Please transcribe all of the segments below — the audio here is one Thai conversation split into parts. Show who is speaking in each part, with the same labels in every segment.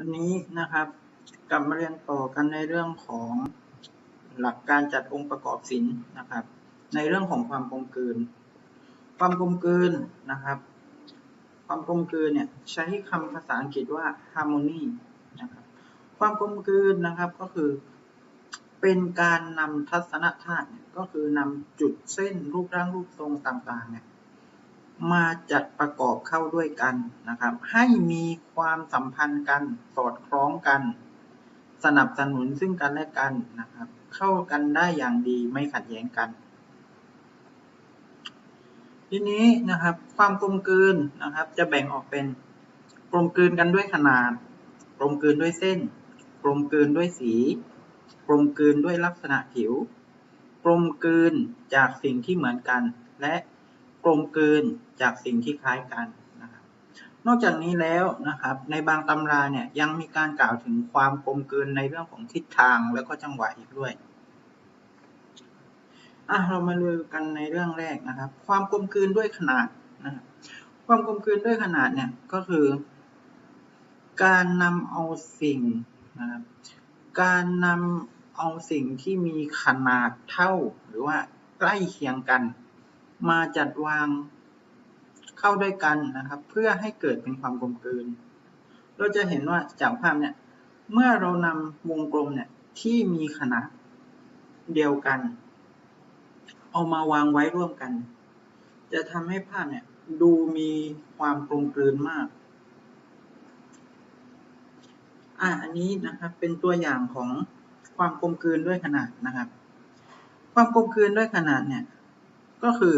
Speaker 1: วันนี้นะครับกลับมาเรียนต่อกันในเรื่องของหลักการจัดองค์ประกอบศิลป์นะครับ ในเรื่องของความกลมกลืน ความกลมกลืนนะครับ ความกลมกลืนเนี่ยใช้คำภาษาอังกฤษว่า harmony นะครับความกลมกลืนนะครับก็คือ เป็นการนำทัศนธาตุเนี่ยก็คือนำจุดเส้นรูปร่างรูปทรงต่างๆเนี่ย มาจัดประกอบเข้าด้วยกันนะครับ ให้มีความสัมพันธ์กันสอดคล้องกัน สนับสนุนซึ่งกันและกันนะครับ เข้ากันได้อย่างดีไม่ขัดแย้งกัน ทีนี้นะครับ ความกลมกลืนนะครับ จะแบ่งออกเป็นกลมกลืนกันด้วยขนาด กลมกลืนด้วยเส้น กลมกลืนด้วยสี กลมกลืนด้วยลักษณะผิว กลมกลืนจากสิ่งที่เหมือนกัน และ ลมกลืนจากสิ่งที่คล้ายกันนะครับนอกจากนี้แล้วนะครับในบางตำราเนี่ยยังมีการกล่าวถึงความกลมกลืนในเรื่องของทิศทางแล้วก็จังหวะอีกด้วยอะเรามาดูกันในเรื่องแรกนะครับ ความกลมกลืนด้วยขนาดนะครับความกลมกลืนด้วยขนาดเนี่ยก็คือ การนำเอาสิ่งนะครับการนำเอาสิ่งที่มีขนาดเท่าหรือว่าใกล้เคียงกัน มาจัดวางเข้าด้วยกันนะครับ เพื่อให้เกิดเป็นความกลมกลืน เราจะเห็นว่าจากภาพเนี่ยเมื่อเรานำวงกลมเนี่ยที่มีขนาดเดียวกัน เอามาวางไว้ร่วมกัน จะทำให้ภาพเนี่ยดูมีความกลมกลืนมากอะอันนี้นะครับเป็นตัวอย่างของความกลมกลืนด้วยขนาดนะครับ ความกลมกลืนด้วยขนาดเนี่ย ก็คือ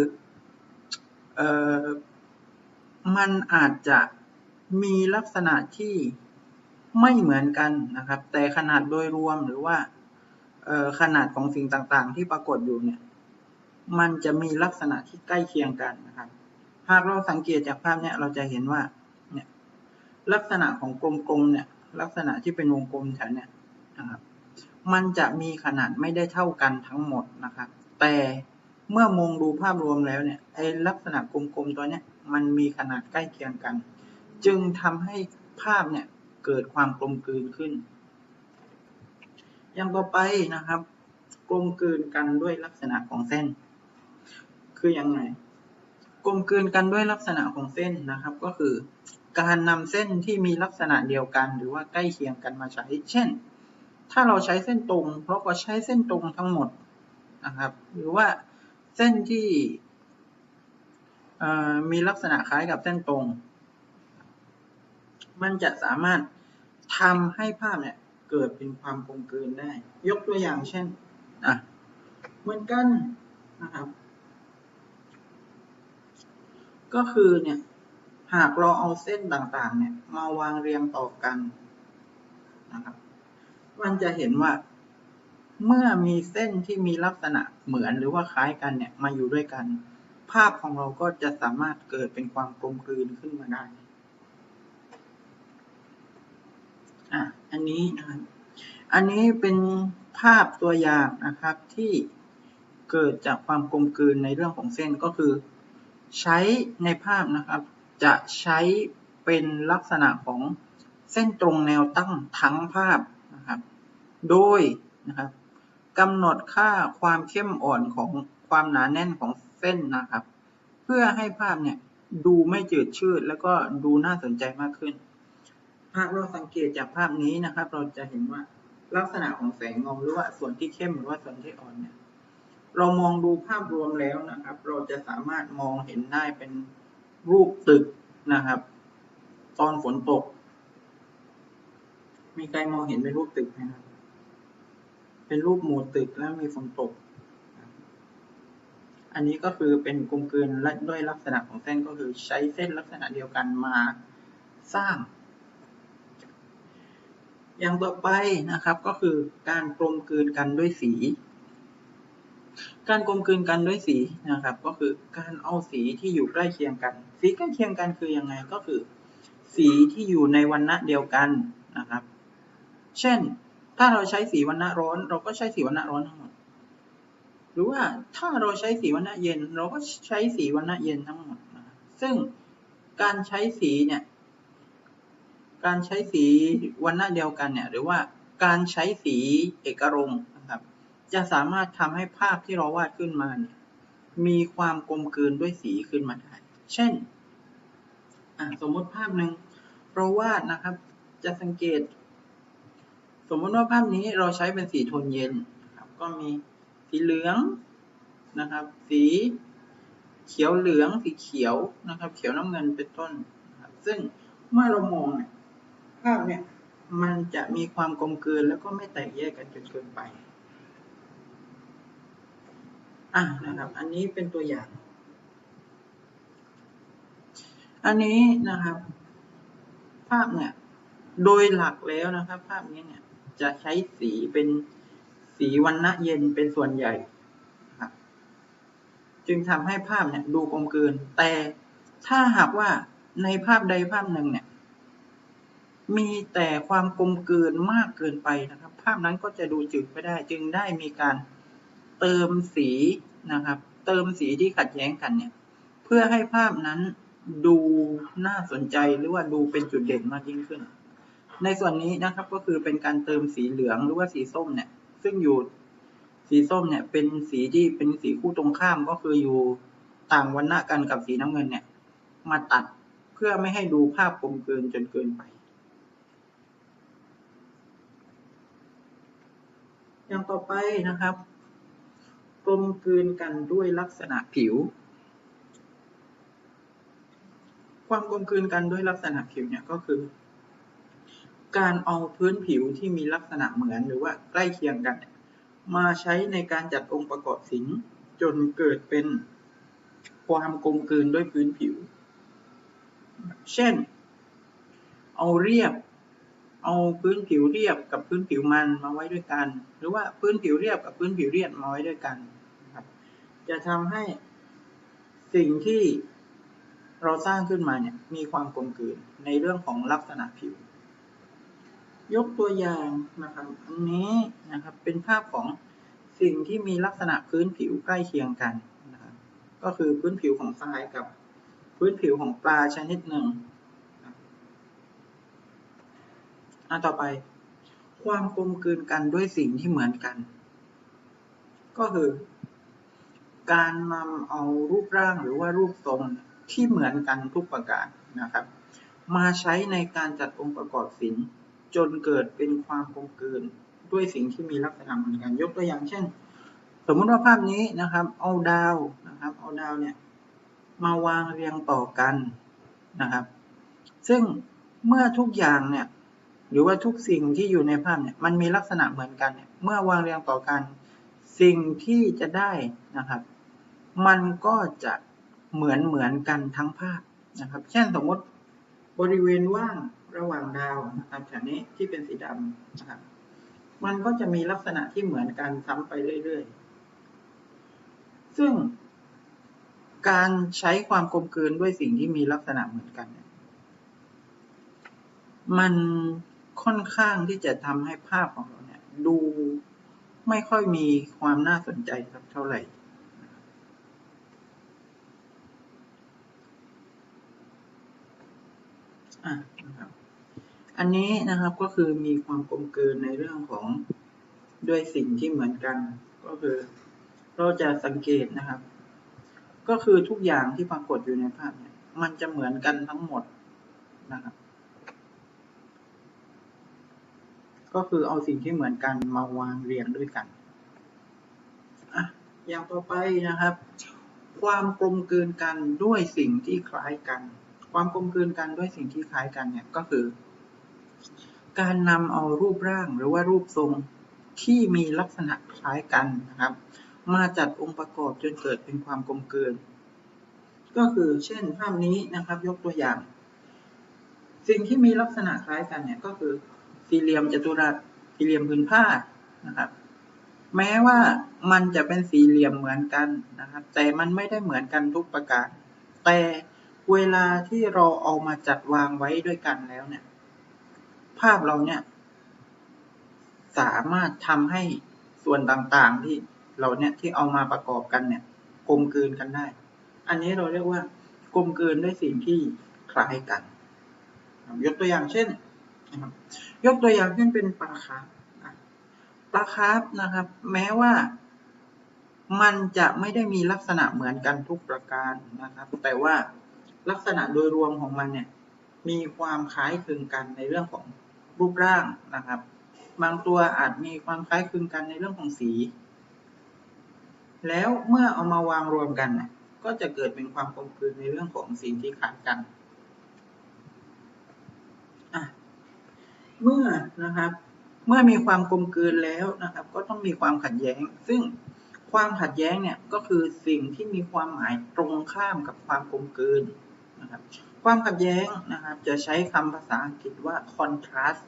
Speaker 1: เออมันอาจจะมีลักษณะที่ไม่เหมือนกันนะครับ แต่ขนาดโดยรวมหรือว่าขนาดของสิ่งต่างๆ ที่ปรากฏอยู่เนี่ย มันจะมีลักษณะที่ใกล้เคียงกันนะครับ หากเราสังเกตจากภาพเนี่ยเราจะเห็นว่าเนี่ยลักษณะของกลมๆเนี่ย ลักษณะที่เป็นวงกลมแถวเนี่ยนะครับ มันจะมีขนาดไม่ได้เท่ากันทั้งหมดนะครับ แต่ เมื่อมองดูภาพรวมแล้วเนี่ยไอลักษณะกลมๆตัวเนี้ยมันมีขนาดใกล้เคียงกัน จึงทำให้ภาพเนี่ยเกิดความกลมกลืนขึ้น อย่างต่อไปนะครับ กลมกลืนกันด้วยลักษณะของเส้น คือยังไงกลมกลืนกันด้วยลักษณะของเส้นนะครับ ก็คือ การนำเส้นที่มีลักษณะเดียวกัน หรือว่าใกล้เคียงกันมาใช้ เช่น ถ้าเราใช้เส้นตรง เราก็ใช้เส้นตรงทั้งหมดนะครับ หรือว่า เส้นที่มีลักษณะคล้ายกับเส้นตรง มันจะสามารถทำให้ภาพเนี่ยเกิดเป็นความกลมกลืนได้ ยกตัวอย่างเช่นอะเหมือนกันนะครับ ก็คือเนี่ยหากเราเอาเส้นต่างๆ เนี่ยมาวางเรียงต่อกันนะครับ มันจะเห็นว่า เมื่อมีเส้นที่มีลักษณะเหมือนหรือว่าคล้ายกันเนี่ยมาอยู่ด้วยกัน ภาพของเราก็จะสามารถเกิดเป็นความกลมกลืนขึ้นมาได้อะอันนี้นะครับอันนี้เป็นภาพตัวอย่างนะครับที่เกิดจากความกลมกลืนในเรื่องของเส้นก็คือ ใช้ในภาพนะครับ จะใช้เป็นลักษณะของเส้นตรงแนวตั้งทั้งภาพนะครับ โดยนะครับ กำหนดค่าความเข้มอ่อนของความหนาแน่นของเส้นนะครับ เพื่อให้ภาพเนี่ยดูไม่จืดชืดแล้วก็ดูน่าสนใจมากขึ้น หากเราสังเกตจากภาพนี้นะครับ เราจะเห็นว่าลักษณะของแสงเงาหรือว่าส่วนที่เข้มหรือว่าส่วนที่อ่อนเนี่ย เรามองดูภาพรวมแล้วนะครับ เราจะสามารถมองเห็นได้เป็นรูปตึกนะครับ ตอนฝนตก มีใครมองเห็นเป็นรูปตึกไหมครับ เป็นรูปหมู่ตึกแล้วมีฝนตก อันนี้ก็คือเป็นกลมกลืนและด้วยลักษณะของเส้นก็คือใช้เส้นลักษณะเดียวกันมาสร้าง อย่างต่อไปนะครับก็คือการกลมกลืนกันด้วยสี การกลมกลืนกันด้วยสีนะครับ ก็คือการเอาสีที่อยู่ใกล้เคียงกัน สีใกล้เคียงกันคือยังไงก็คือ สีที่อยู่ในวรรณะเดียวกันนะครับ เช่น ถ้าเราใช้สีวรรณะร้อน เราก็ใช้สีวรรณะร้อนทั้งหมด หรือว่าถ้าเราใช้สีวรรณะเย็น เราก็ใช้สีวรรณะเย็นทั้งหมดนะซึ่งการใช้สีเนี่ย การใช้สีวันหน้าเดียวกันเนี่ย หรือว่าการใช้สีเอกรงค์นะครับ จะสามารถทำให้ภาพที่เราวาดขึ้นมาเนี่ยมีความกลมกลืนด้วยสีขึ้นมาได้ เช่น สมมติภาพหนึ่งเราวาดนะครับ จะสังเกต สมมติว่าภาพนี้เราใช้เป็นสีโทนเย็นนะครับก็มีสีเหลืองนะครับ สีเขียวเหลืองสีเขียวนะครับ เขียวน้ำเงินเป็นต้นนะครับซึ่งเมื่อเรามองเนี่ยภาพเนี่ยมันจะมีความกลมกลืนแล้วก็ไม่แตกแยกกันจนเกินไปอะนะครับ อันนี้เป็นตัวอย่าง อันนี้นะครับ ภาพเนี่ย โดยหลักแล้วนะครับ ภาพนี้เนี่ย จะใช้สีเป็นสีวันณะเย็นเป็นส่วนใหญ่ครับจึงทำให้ภาพเนี่ยดูกลมกลืน แต่ถ้าหากว่าในภาพใดภาพหนึ่งเนี่ย มีแต่ความกลมกลืนมากเกินไปนะครับ ภาพนั้นก็จะดูจืดไปได้ จึงได้มีการเติมสีนะครับ เติมสีที่ขัดแย้งกันเนี่ย เพื่อให้ภาพนั้นดูน่าสนใจหรือว่าดูเป็นจุดเด่นมากยิ่งขึ้น ในส่วนนี้นะครับก็คือเป็นการเติมสีเหลืองหรือว่าสีส้มเนี่ย ซึ่งอยู่สีส้มเนี่ย เป็นสีที่เป็นสีคู่ตรงข้ามก็คืออยู่ต่างวันณะกันกับสีน้ำเงินเนี่ย มาตัดเพื่อไม่ให้ดูภาพกลมกลืนจนเกินไป อย่างต่อไปนะครับกลมกลืนกันด้วยลักษณะผิว ความกลมกลืนกันด้วยลักษณะผิวเนี่ยก็คือ การเอาพื้นผิวที่มีลักษณะเหมือนหรือว่าใกล้เคียงกัน มาใช้ในการจัดองค์ประกอบสินจนเกิดเป็นความกลมกลืนด้วยพื้นผิว เช่น เอาเรียบ เอาพื้นผิวเรียบกับพื้นผิวมันมาไว้ด้วยกัน หรือว่าพื้นผิวเรียบกับพื้นผิวเรียบมาไว้ด้วยกันครับจะทำให้สิ่งที่เราสร้างขึ้นมาเนี่ยมีความกลมกลืนในเรื่องของลักษณะผิว ยกตัวอย่างนะครับอันนี้นะครับเป็นภาพของสิ่งที่มีลักษณะพื้นผิวใกล้เคียงกันนะครับก็คือพื้นผิวของทรายกับพื้นผิวของปลาชนิดหนึ่งอันต่อไป ความกลมกลืนกันด้วยสิ่งที่เหมือนกัน ก็คือ การนำเอารูปร่างหรือว่ารูปทรงที่เหมือนกันทุกประการนะครับ มาใช้ในการจัดองค์ประกอบสิน จนเกิดเป็นความกลมกลืนด้วยสิ่งที่มีลักษณะเหมือนกันยกตัวอย่างเช่น สมมติว่าภาพนี้นะครับ เอาดาวนะครับ เอาดาวเนี่ยมาวางเรียงต่อกันนะครับ ซึ่งเมื่อทุกอย่างเนี่ยหรือว่าทุกสิ่งที่อยู่ในภาพเนี่ยมันมีลักษณะเหมือนกันเนี่ยเมื่อวางเรียงต่อกัน สิ่งที่จะได้นะครับ มันก็จะเหมือนเหมือนกันทั้งภาพนะครับ เช่นสมมติบริเวณว่าง ระหว่างดาวนะครับแถวนี้ที่เป็นสีดำนะครับ มันก็จะมีลักษณะที่เหมือนกันซ้ำไปเรื่อยๆ ซึ่งการใช้ความกลมกลืนด้วยสิ่งที่มีลักษณะเหมือนกัน มันค่อนข้างที่จะทำให้ภาพของเราเนี่ย ดูไม่ค่อยมีความน่าสนใจสักเท่าไหร่ อันนี้นะครับก็คือมีความกลมกลืนในเรื่องของด้วยสิ่งที่เหมือนกัน ก็คือเราจะสังเกตนะครับ ก็คือทุกอย่างที่ปรากฏอยู่ในภาพเนี่ยมันจะเหมือนกันทั้งหมดนะครับ ก็คือเอาสิ่งที่เหมือนกันมาวางเรียงด้วยกันอะอย่างต่อไปนะครับ ความกลมกลืนกันด้วยสิ่งที่คล้ายกัน ความกลมกลืนกันด้วยสิ่งที่คล้ายกันเนี่ยก็คือ การนำเอารูปร่างหรือว่ารูปทรงที่มีลักษณะคล้ายกันนะครับ มาจัดองค์ประกอบจนเกิดเป็นความกลมเกลืนก็คือเช่นภาพนี้นะครับ ยกตัวอย่าง สิ่งที่มีลักษณะคล้ายกันเนี่ยก็คือสี่เหลี่ยมจัตุรัสสี่เหลี่ยมผืนผ้านะครับ แม้ว่ามันจะเป็นสี่เหลี่ยมเหมือนกันนะครับ แต่มันไม่ได้เหมือนกันทุกประการ แต่เวลาที่เราเอามาจัดวางไว้ด้วยกันแล้วเนี่ย ภาพเราเนี่ย สามารถทำให้ส่วนต่างๆที่เราเนี่ยที่เอามาประกอบกันเนี่ยกลมกลืนกันได้ อันนี้เราเรียกว่ากลมกลืนด้วยสิ่งที่คล้ายกัน ยกตัวอย่างเช่นนะครับยกตัวอย่างเช่นเป็นปลาคาร์ฟปลาคาร์ฟนะครับ แม้ว่ามันจะไม่ได้มีลักษณะเหมือนกันทุกประการนะครับ แต่ว่าลักษณะโดยรวมของมันเนี่ย มีความคล้ายคลึงกันในเรื่องของ รูปร่างนะครับ บางตัวอาจมีความคล้ายคลึงกันในเรื่องของสี แล้วเมื่อเอามาวางรวมกันก็จะเกิดเป็นความกลมกลืนในเรื่องของสิ่งที่คล้ายกันเมื่อนะครับเมื่อมีความกลมกลืนแล้วนะครับ ก็ต้องมีความขัดแย้ง ซึ่งความขัดแย้งเนี่ยก็คือสิ่งที่มีความหมายตรงข้ามกับความกลมกลืนนะครับ ความขัดแย้งนะครับ จะใช้คำภาษาอังกฤษว่า contrast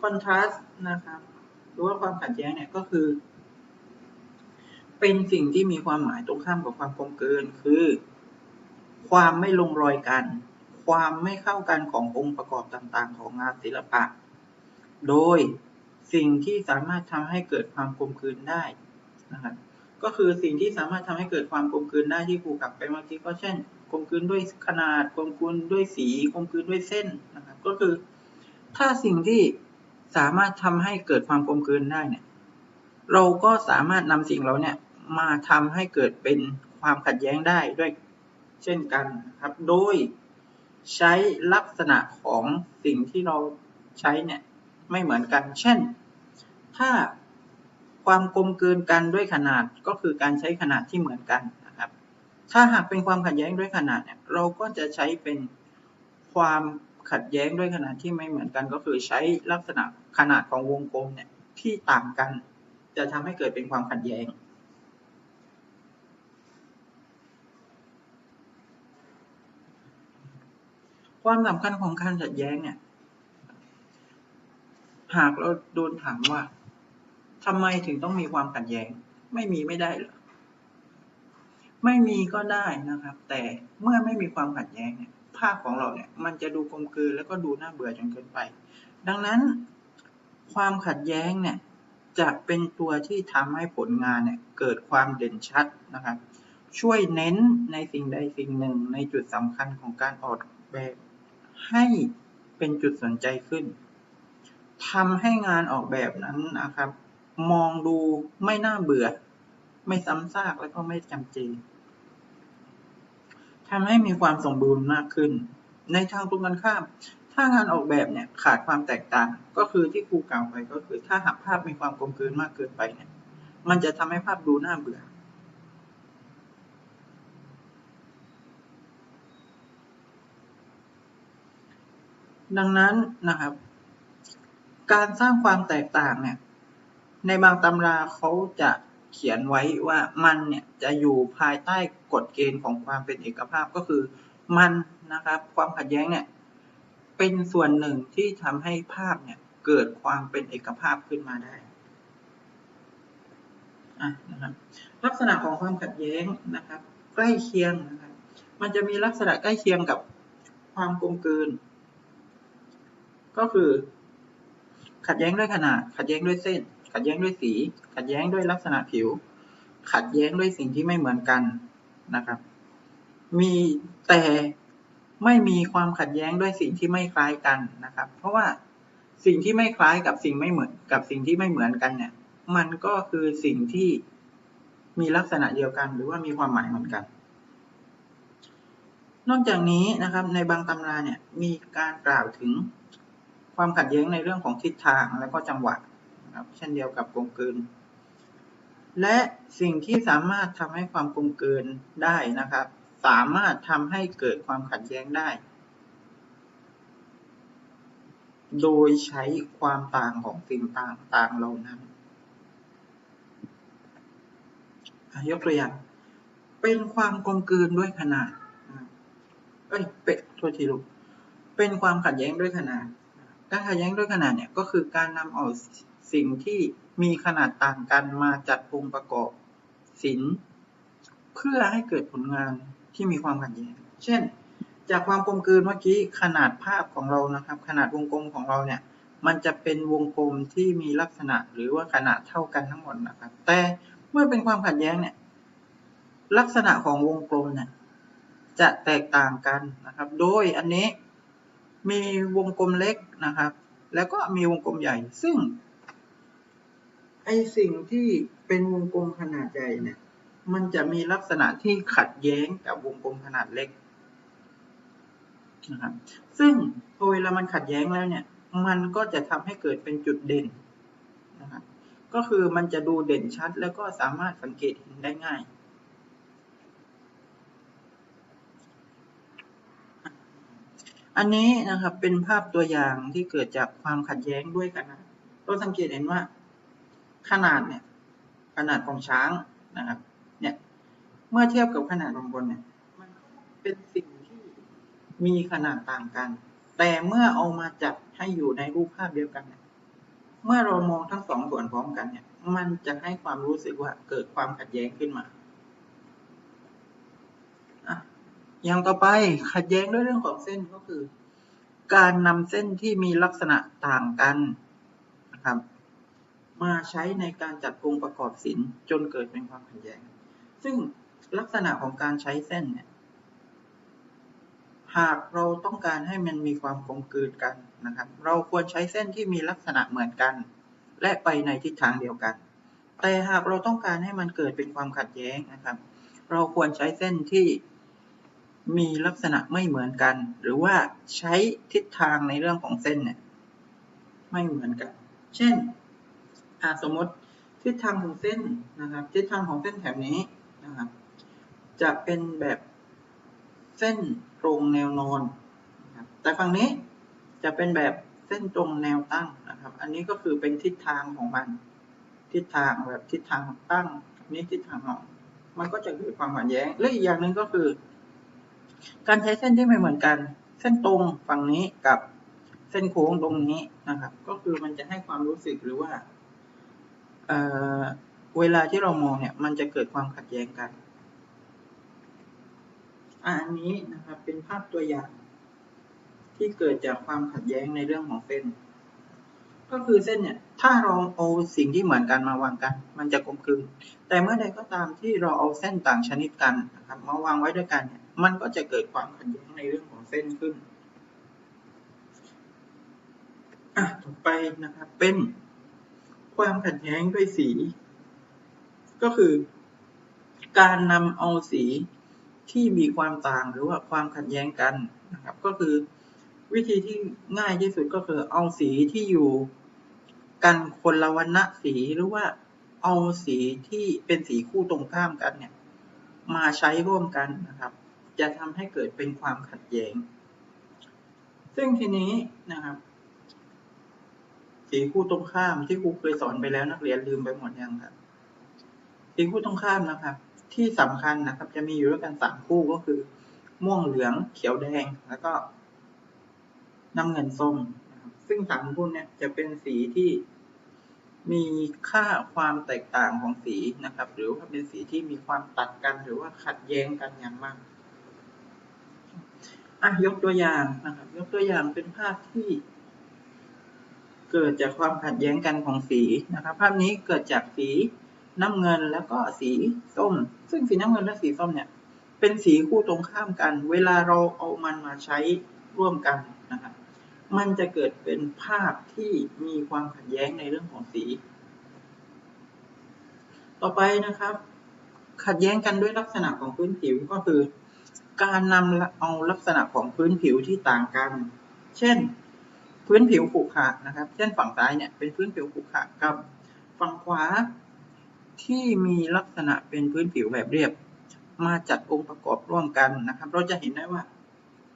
Speaker 1: contrast นะครับหรือว่าความขัดแย้งเนี่ยก็คือ เป็นสิ่งที่มีความหมายตรงข้ามกับความกลมเกลืนคือ ความไม่ลงรอยกัน ความไม่เข้ากันขององค์ประกอบต่างๆ ของงานศิลปะ โดยสิ่งที่สามารถทำให้เกิดความกลมกลืนได้นะครับก็คือสิ่งที่สามารถทำให้เกิดความกลมกลืนได้ที่ครูกลับไปเมื่อกี้ก็เช่น กลมกลืนด้วยขนาดกลมกลืนด้วยสีกลมกลืนด้วยเส้นนะครับก็คือ ถ้าสิ่งที่สามารถทำให้เกิดความกลมกลืนได้เนี่ย เราก็สามารถนำสิ่งเราเนี่ยมาทำให้เกิดเป็นความขัดแย้งได้ด้วยเช่นกันครับ โดยใช้ลักษณะของสิ่งที่เราใช้เนี่ยไม่เหมือนกัน เช่น ถ้าความกลมกลืนกันด้วยขนาดก็คือการใช้ขนาดที่เหมือนกัน ถ้าหากเป็นความขัดแย้งด้วยขนาดเนี่ยเราก็จะใช้เป็นความขัดแย้งด้วยขนาดที่ไม่เหมือนกัน ก็คือใช้ลักษณะขนาดของวงกลมเนี่ยที่ต่างกัน จะทำให้เกิดเป็นความขัดแย้ง ความสำคัญของการขัดแย้งเนี่ยหากเราโดนถามว่าทำไมถึงต้องมีความขัดแย้ง ไม่มีไม่ได้เหรอ ไม่มีก็ได้นะครับ แต่เมื่อไม่มีความขัดแย้งเนี่ยภาพของเราเนี่ยมันจะดูกลมกลืนแล้วก็ดูน่าเบื่อจนเกินไป ดังนั้นความขัดแย้งเนี่ยจะเป็นตัวที่ทำให้ผลงานเนี่ยเกิดความเด่นชัดนะครับ ช่วยเน้นในสิ่งใดสิ่งหนึ่งในจุดสำคัญของการออกแบบให้เป็นจุดสนใจขึ้นทำให้งานออกแบบนั้นนะครับ มองดูไม่น่าเบื่อ ไม่ซ้ำซากแล้วก็ไม่จำเจ ทำให้มีความสมบูรณ์มากขึ้น ในทางตรงกันข้าม ถ้างานออกแบบเนี่ยขาดความแตกต่าง ก็คือที่ครูกล่าวไปก็คือ ถ้าหากภาพมีความกลมกลืนมากเกินไปเนี่ย มันจะทำให้ภาพดูน่าเบื่อดังนั้นนะครับ การสร้างความแตกต่างเนี่ย ในบางตำราเขาจะ เขียนไว้ว่ามันเนี่ยจะอยู่ภายใต้กฎเกณฑ์ของความเป็นเอกภาพก็คือมันนะครับความขัดแย้งเนี่ยเป็นส่วนหนึ่งที่ทำให้ภาพเนี่ยเกิดความเป็นเอกภาพขึ้นมาได้ะนะครับลักษณะของความขัดแย้งนะครับ ใกล้เคียงนะครับมันจะมีลักษณะใกล้เคียงกับความกลมกลืน ก็คือ ขัดแย้งด้วยขนาด ขัดแย้งด้วยเส้น ขัดแย้งด้วยสี ขัดแย้งด้วยลักษณะผิว ขัดแย้งด้วยสิ่งที่ไม่เหมือนกันนะครับ มีแต่ไม่มีความขัดแย้งด้วยสิ่งที่ไม่คล้ายกันนะครับ เพราะว่าสิ่งที่ไม่คล้ายกับสิ่งไม่เหมือนกับสิ่งที่ไม่เหมือนกันเนี่ย มันก็คือสิ่งที่มีลักษณะเดียวกันหรือว่ามีความหมายเหมือนกัน นอกจากนี้นะครับ ในบางตำราเนี่ยมีการกล่าวถึงความขัดแย้งในเรื่องของทิศทางและก็จังหวะ นะครับ เช่นเดียวกับกลมกลืน และสิ่งที่สามารถทำให้ความกลมกลืนได้นะครับ สามารถทำให้เกิดความขัดแย้งได้ โดยใช้ความต่างของสิ่งต่างๆเหล่านั้นยกตัวอย่าง เป็นความกลมกลืนด้วยขนาดเอ้ยเป็ดโทษทีลูกเป็นความขัดแย้งด้วยขนาด การขัดแย้งด้วยขนาดเนี่ยก็คือการนำเอา สิ่งที่มีขนาดต่างกันมาจัดองค์ประกอบศิลป์เพื่อให้เกิดผลงานที่มีความขัดแย้งเช่น จากความกลมกลืนเมื่อกี้ขนาดภาพของเรานะครับ ขนาดวงกลมของเราเนี่ยมันจะเป็นวงกลมที่มีลักษณะหรือว่าขนาดเท่ากันทั้งหมดนะครับ แต่เมื่อเป็นความขัดแย้งเนี่ยลักษณะของวงกลมเนี่ยจะแตกต่างกันนะครับ โดยอันนี้มีวงกลมเล็กนะครับ แล้วก็มีวงกลมใหญ่ ซึ่ง ไอสิ่งที่เป็นวงกลมขนาดใหญ่เนี่ย มันจะมีลักษณะที่ขัดแย้งกับวงกลมขนาดเล็กนะครับ ซึ่งพอเวลามันขัดแย้งแล้วเนี่ย มันก็จะทำให้เกิดเป็นจุดเด่นนะครับก็คือมันจะดูเด่นชัด แล้วก็สามารถสังเกตเห็นได้ง่าย อันนี้นะครับเป็นภาพตัวอย่างที่เกิดจากความขัดแย้งด้วยขนาดเราสังเกตเห็นว่า ขนาดเนี่ยขนาดของช้างนะครับเนี่ยเมื่อเทียบกับขนาดของคนเนี่ยมันเป็นสิ่งที่มีขนาดต่างกัน แต่เมื่อเอามาจัดให้อยู่ในรูปภาพเดียวกันเนี่ยเมื่อเรามองทั้งสองส่วนพร้อมกันเนี่ย มันจะให้ความรู้สึกว่าเกิดความขัดแย้งขึ้นมาอะอย่างต่อไปขัดแย้งด้วยเรื่องของเส้นก็คือ การนำเส้นที่มีลักษณะต่างกันนะครับ มาใช้ในการจัดองค์ประกอบศิลป์จนเกิดเป็นความขัดแย้ง ซึ่งลักษณะของการใช้เส้นเนี่ย หากเราต้องการให้มันมีความกลมกลืนกันนะครับ เราควรใช้เส้นที่มีลักษณะเหมือนกัน และไปในทิศทางเดียวกัน แต่หากเราต้องการให้มันเกิดเป็นความขัดแย้งนะครับ เราควรใช้เส้นที่มีลักษณะไม่เหมือนกัน หรือว่าใช้ทิศทางในเรื่องของเส้นเนี่ยไม่เหมือนกัน เช่น สมมติทิศทางของเส้นนะครับ ทิศทางของเส้นแถบนี้นะครับ จะเป็นแบบเส้นตรงแนวนอนนะครับแต่ฝั่งนี้จะเป็นแบบเส้นตรงแนวตั้งนะครับ อันนี้ก็คือเป็นทิศทางของมัน ทิศทางแบบทิศทางตั้งนี้ทิศทางนอนมันก็จะเกิดความขัดแย้งและอีกอย่างหนึ่งก็คือ การใช้เส้นที่ไม่เหมือนกัน เส้นตรงฝั่งนี้กับเส้นโค้งตรงนี้นะครับ ก็คือมันจะให้ความรู้สึกหรือว่า เเวลาที่เรามองเนี่ยมันจะเกิดความขัดแย้งกันอันนี้นะครับเป็นภาพตัวอย่างที่เกิดจากความขัดแย้งในเรื่องของเส้น ก็คือเส้นเนี่ย ถ้าเราเอาสิ่งที่เหมือนกันมาวางกัน มันจะกลมกลืนแต่เมื่อใดก็ตามที่เราเอาเส้นต่างชนิดกันนะครับมาวางไว้ด้วยกันเนี่ย มันก็จะเกิดความขัดแย้งในเรื่องของเส้นขึ้นอะต่อไปนะครับเป็น ความขัดแย้งด้วยสี ก็คือ การนำเอาสีที่มีความต่างหรือว่าความขัดแย้งกันนะครับ ก็คือวิธีที่ง่ายที่สุดก็คือเอาสีที่อยู่กันคนละวันณะสีหรือว่าเอาสีที่เป็นสีคู่ตรงข้ามกันเนี่ย มาใช้ร่วมกันนะครับ จะทำให้เกิดเป็นความขัดแย้ง ซึ่งทีนี้นะครับ สีคู่ตรงข้ามที่ครูเคยสอนไปแล้วนักเรียนลืมไปหมดยังครับ สีคู่ตรงข้ามนะครับ ที่สำคัญนะครับ จะมีอยู่ด้วยกันสามคู่ก็คือ ม่วงเหลืองเขียวแดงแล้วก็น้ำเงินส้มซึ่งสามคู่เนี่ยจะเป็นสีที่มีค่าความแตกต่างของสีนะครับ หรือว่าเป็นสีที่มีความตัดกันหรือว่าขัดแย้งกันอย่างมากอะยกตัวอย่างนะครับ ยกตัวอย่างเป็นภาพที่ เกิดจากความขัดแย้งกันของสีนะครับ ภาพนี้เกิดจากสีน้ำเงินแล้วก็สีส้ม ซึ่งสีน้ำเงินและสีส้มเนี่ยเป็นสีคู่ตรงข้ามกัน เวลาเราเอามันมาใช้ร่วมกันนะครับ มันจะเกิดเป็นภาพที่มีความขัดแย้งในเรื่องของสี ต่อไปนะครับ ขัดแย้งกันด้วยลักษณะของพื้นผิวก็คือ การนำเอาลักษณะของพื้นผิวที่ต่างกัน เช่น พื้นผิวขรุขระนะครับ เช่นฝั่งซ้ายเนี่ยเป็นพื้นผิวขรุขระกับฝั่งขวาที่มีลักษณะเป็นพื้นผิวแบบเรียบ มาจัดองค์ประกอบร่วมกันนะครับ เราจะเห็นได้ว่า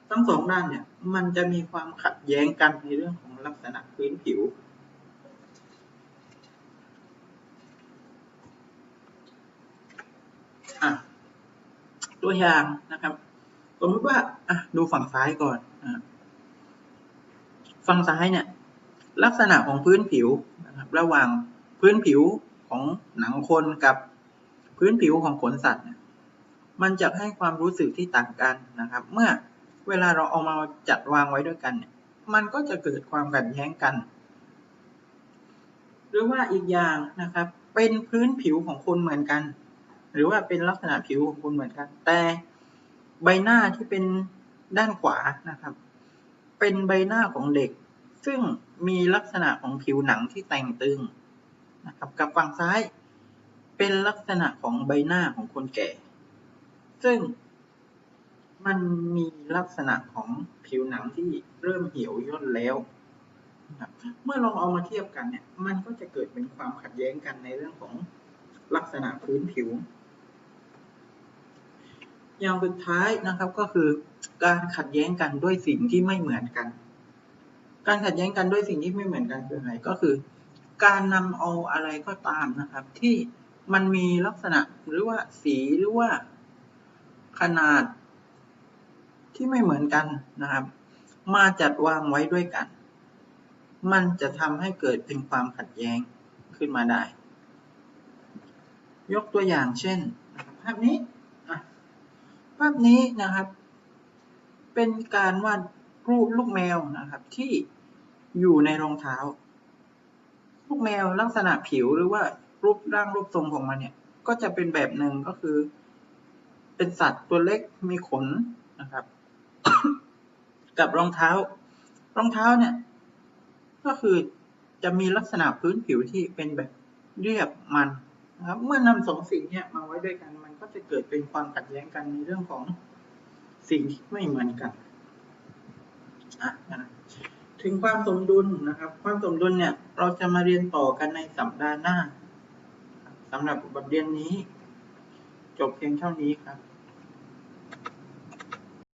Speaker 1: ทั้งสองด้านเนี่ยมันจะมีความขัดแย้งกันในเรื่องของลักษณะพื้นผิว ตัวอย่างนะครับ สมมติว่าดูฝั่งซ้ายก่อนอ ฝั่งซ้ายเนี่ยลักษณะของพื้นผิวนะครับระหว่างพื้นผิวของหนังคนกับพื้นผิวของขนสัตว์เนี่ยมันจะให้ความรู้สึกที่ต่างกันนะครับ เมื่อเวลาเราเอามาจัดวางไว้ด้วยกันเนี่ยมันก็จะเกิดความขัดแย้งกัน หรือว่าอีกอย่างนะครับ เป็นพื้นผิวของคนเหมือนกัน หรือว่าเป็นลักษณะผิวของคนเหมือนกัน แต่ใบหน้าที่เป็นด้านขวานะครับ เป็นใบหน้าของเด็ก ซึ่งมีลักษณะของผิวหนังที่แต่งตึงนะครับกับฝั่งซ้ายเป็นลักษณะของใบหน้าของคนแก่ ซึ่งมันมีลักษณะของผิวหนังที่เริ่มเหี่ยวย่นแล้วนะเมื่อลองเอามาเทียบกันเนี่ย มันก็จะเกิดเป็นความขัดแย้งกันในเรื่องของลักษณะพื้นผิว อย่างสุดท้ายนะครับก็คือการขัดแย้งกันด้วยสิ่งที่ไม่เหมือนกัน การขัดแย้งกันด้วยสิ่งที่ไม่เหมือนกันคืออะไรก็คือ การนำเอาอะไรก็ตามนะครับ ที่มันมีลักษณะหรือว่าสีหรือว่าขนาดที่ไม่เหมือนกันนะครับ มาจัดวางไว้ด้วยกัน มันจะทำให้เกิดเป็นความขัดแย้งขึ้นมาได้ ยกตัวอย่างเช่น ภาพนี้าพนี้นะครับ เป็นการวาดรูปลูกแมวนะครับ ที่อยู่ในรองเท้า ลูกแมวลักษณะผิวหรือว่ารูปร่างรูปทรงของมันเนี่ย ก็จะเป็นแบบหนึ่งก็คือ เป็นสัตว์ตัวเล็กมีขนนะครับ กับรองเท้า รองเท้าเนี่ย ก็คือจะมีลักษณะพื้นผิวที่เป็นแบบเรียบมัน นะครับ เมื่อนำสองสิ่งเนี้ยมาไว้ด้วยกัน มันก็จะเกิดเป็นความขัดแย้งกันในเรื่องของสิ่งที่ไม่เหมือนกันนะถึงความสมดุลนะครับ ความสมดุลเนี่ย เราจะมาเรียนต่อกันในสัปดาห์หน้าสำหรับบทเรียนนี้ จบเพียงเท่านี้ครับ